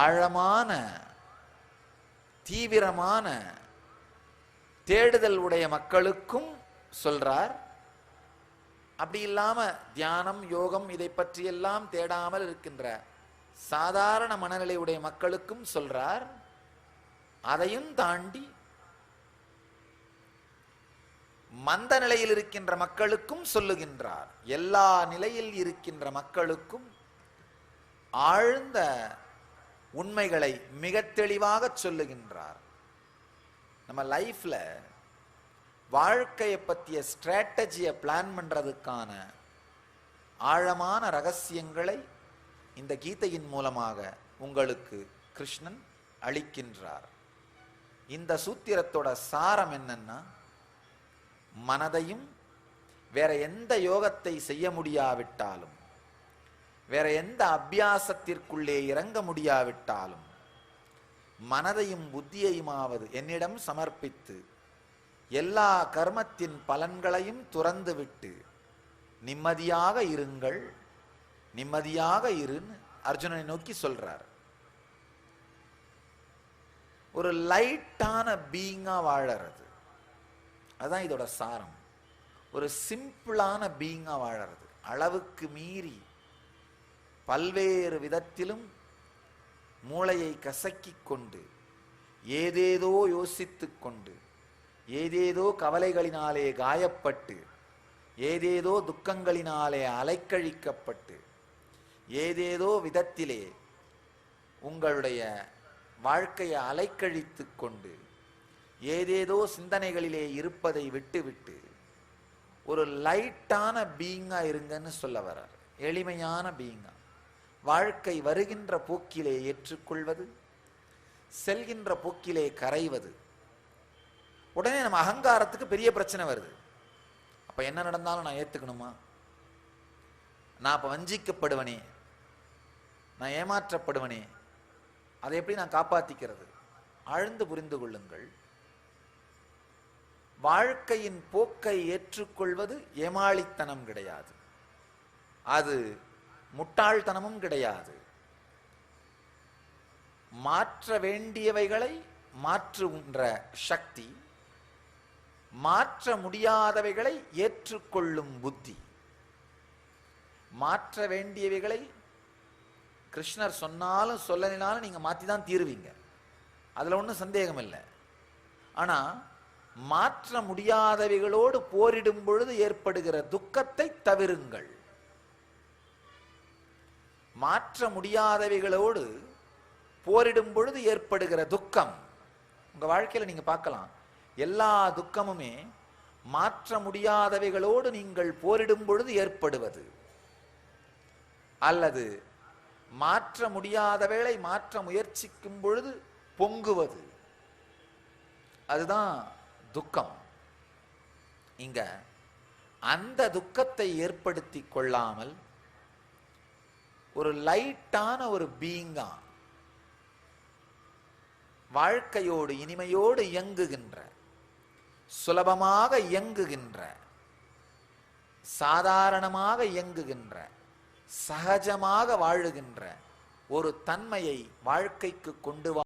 ஆழமான தீவிரமான தேடுதல் உடைய மக்களுக்கும் சொல்றார். அப்படி இல்லாம தியானம் யோகம் இதை பற்றியெல்லாம் தேடாமல் இருக்கின்ற சாதாரண மனநிலை உடைய மக்களுக்கும் சொல்றார். அதையும் தாண்டி மந்த நிலையில் இருக்கின்ற மக்களுக்கும் சொல்லுகின்றார். எல்லா நிலையில் இருக்கின்ற மக்களுக்கும் ஆழ்ந்த உண்மைகளை மிக தெளிவாக சொல்லுகின்றார். நம்ம லைஃப்ல வாழ்க்கையை பற்றிய ஸ்ட்ராட்டஜியை பிளான் பண்ணுறதுக்கான ஆழமான ரகசியங்களை இந்த கீதையின் மூலமாக உங்களுக்கு கிருஷ்ணன் அளிக்கின்றார். இந்த சூத்திரத்தோட சாரம் என்னன்னா மனதையும் வேற எந்த யோகத்தை செய்ய முடியாவிட்டாலும் வேற எந்த அபியாசத்திற்குள்ளே இறங்க முடியாவிட்டாலும் மனதையும் புத்தியையுமாவது என்னிடம் சமர்ப்பித்து எல்லா கர்மத்தின் பலன்களையும் துறந்துவிட்டு நிம்மதியாக இருங்கள் நிம்மதியாக இருன்னு அர்ஜுனனை நோக்கி சொல்றார். ஒரு லைட்டான பீயிங்கா வாழறது. அதுதான் இதோட சாரம். ஒரு சிம்பிளான பீயிங்கா வாழறது. அளவுக்கு மீறி பல்வேறு விதத்திலும் மூளையை கசக்கிக் கொண்டு ஏதேதோ யோசித்துக் கொண்டு ஏதேதோ கவலைகளினாலே காயப்பட்டு ஏதேதோ துக்கங்களினாலே அலைக்கழிக்கப்பட்டு ஏதேதோ விதத்திலே உங்களுடைய வாழ்க்கையை அலைக்கழித்து கொண்டு ஏதேதோ சிந்தனைகளிலே இருப்பதை விட்டுவிட்டு ஒரு லைட்டான பீயிங்காக இருங்கன்னு சொல்ல வர்றார். எளிமையான பீயிங்காக வாழ்க்கை வருகின்ற போக்கிலே ஏற்றுக்கொள்வது செல்கின்ற போக்கிலே கரைவது. உடனே நம்ம அகங்காரத்துக்கு பெரிய பிரச்சனை வருது. அப்ப என்ன நடந்தாலும் நான் ஏத்துக்கணுமா? நான் அப்ப வஞ்சிக்கப்படுவனே? நான் ஏமாற்றப்படுவனே? அதை எப்படி நான் காப்பாத்திக்கிறது? ஆழ்ந்து புரிந்து கொள்ளுங்கள். வாழ்க்கையின் போக்கை ஏற்றுக்கொள்வது ஏமாளித்தனம் கிடையாது. அது முட்டாள்தனமும் கிடையாது. மாற்ற வேண்டியவைகளை மாற்றுகின்ற சக்தி மாற்ற முடியாதவைகளை ஏற்றுக்கொள்ளும் புத்தி. மாற்ற வேண்டியவைகளை கிருஷ்ணர் சொன்னாலும் சொல்லலினாலும் நீங்கள் மாற்றி தான் தீருவீங்க. அதில் ஒன்றும் சந்தேகம் இல்லை ஆனால் மாற்ற முடியாதவைகளோடு போரிடும் பொழுது ஏற்படுகிற துக்கத்தை தவிருங்கள். மாற்ற முடியாதவைகளோடு போரிடும் பொழுது ஏற்படுகிற துக்கம். உங்க வாழ்க்கையில நீங்க பார்க்கலாம். எல்லா துக்கமுமே மாற்ற முடியாதவைகளோடு நீங்கள் போரிடும் பொழுது ஏற்படுவது. அல்லது மாற்ற முடியாதவைகளை மாற்ற முயற்சிக்கும் பொழுது பொங்குவது. அதுதான் துக்கம். இங்க அந்த துக்கத்தை ஏற்படுத்தி கொள்ளாமல் ஒரு லைட்டான ஒரு பீங்கா வாழ்க்கையோடு இனிமையோடு இயங்குகின்ற சுலபமாக இயங்குகின்ற சாதாரணமாக இயங்குகின்ற சகஜமாக வாழுகின்ற ஒரு தன்மையை வாழ்க்கைக்கு கொண்டு வா